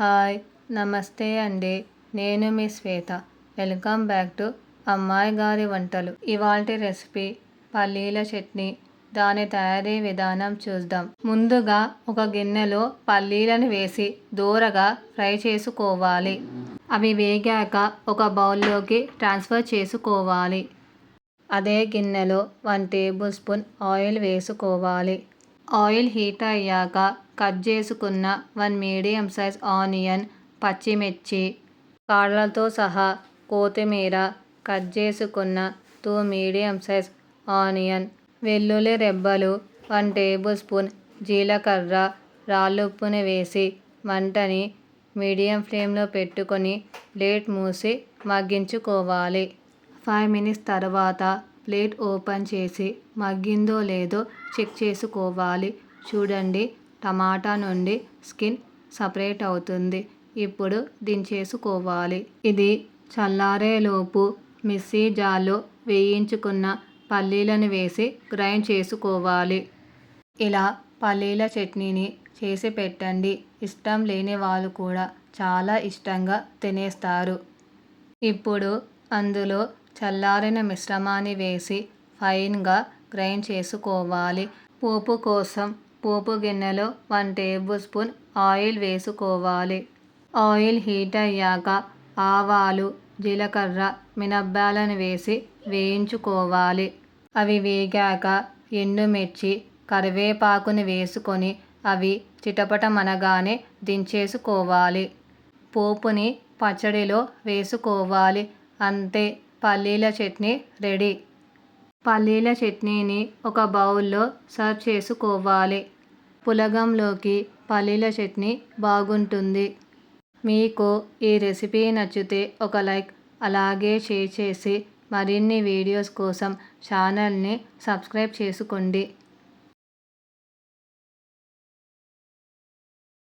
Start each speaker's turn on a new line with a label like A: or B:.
A: Hi నమస్తే అండి. నేను మీ శ్వేత. వెల్కమ్ బ్యాక్ టు అమ్మాయి గారి వంటలు. ఇవాల్టి రెసిపీ పల్లీల చట్నీ. దాని తయారీ విధానం చూద్దాం. ముందుగా ఒక గిన్నెలో పల్లీలను వేసి దూరగా ఫ్రై చేసుకోవాలి. అవి వేగాక ఒక బౌల్లోకి ట్రాన్స్ఫర్ చేసుకోవాలి. అదే గిన్నెలో వన్ టేబుల్ స్పూన్ ఆయిల్ వేసుకోవాలి. ఆయిల్ హీట్ అయ్యాక కట్ చేసుకున్న వన్ మీడియం సైజ్ ఆనియన్ పచ్చిమిర్చి కాళ్ళతో సహా కొత్తిమీర కట్ చేసుకున్న టూ మీడియం సైజ్ ఆనియన్ వెల్లుల్లి రెబ్బలు వన్ టేబుల్ స్పూన్ జీలకర్ర రాళ్ళుప్పుని వేసి మంటని మీడియం ఫ్లేమ్లో పెట్టుకొని ప్లేట్ మూసి మగ్గించుకోవాలి. ఫైవ్ మినిట్స్ తర్వాత ప్లేట్ ఓపెన్ చేసి మగ్గిందో లేదో చెక్ చేసుకోవాలి. చూడండి టమాటా నుండి స్కిన్ సపరేట్ అవుతుంది. ఇప్పుడు దించేసుకోవాలి. ఇది చల్లారేలోపు మిక్సీ జార్లో వేయించుకున్న పల్లీలను వేసి గ్రైండ్ చేసుకోవాలి. ఇలా పల్లీల చట్నీని చేసి పెట్టండి. ఇష్టం లేని వాళ్ళు కూడా చాలా ఇష్టంగా తినేస్తారు. ఇప్పుడు అందులో చల్లారిన మిశ్రమాన్ని వేసి ఫైన్గా గ్రైండ్ చేసుకోవాలి. పోపు కోసం పోపు గిన్నెలో వన్ టేబుల్ స్పూన్ ఆయిల్ వేసుకోవాలి. ఆయిల్ హీట్ అయ్యాక ఆవాలు జీలకర్ర మినబ్బాలను వేసి వేయించుకోవాలి. అవి వేగాక ఎండుమిర్చి కరివేపాకుని వేసుకొని అవి చిటపటమనగానే దించేసుకోవాలి. పోపుని పచ్చడిలో వేసుకోవాలి. అంతే. పల్లీల చట్నీ రెడీ. పల్లీల చట్నీని ఒక బౌల్లో సర్వ్ చేసుకోవాలి. పులగంలోకి పల్లీల చట్నీ బాగుంటుంది. మీకు ఈ రెసిపీ నచ్చితే ఒక లైక్ అలాగే షేర్ చేసి మరిన్ని వీడియోస్ కోసం ఛానల్ని సబ్స్క్రైబ్ చేసుకోండి.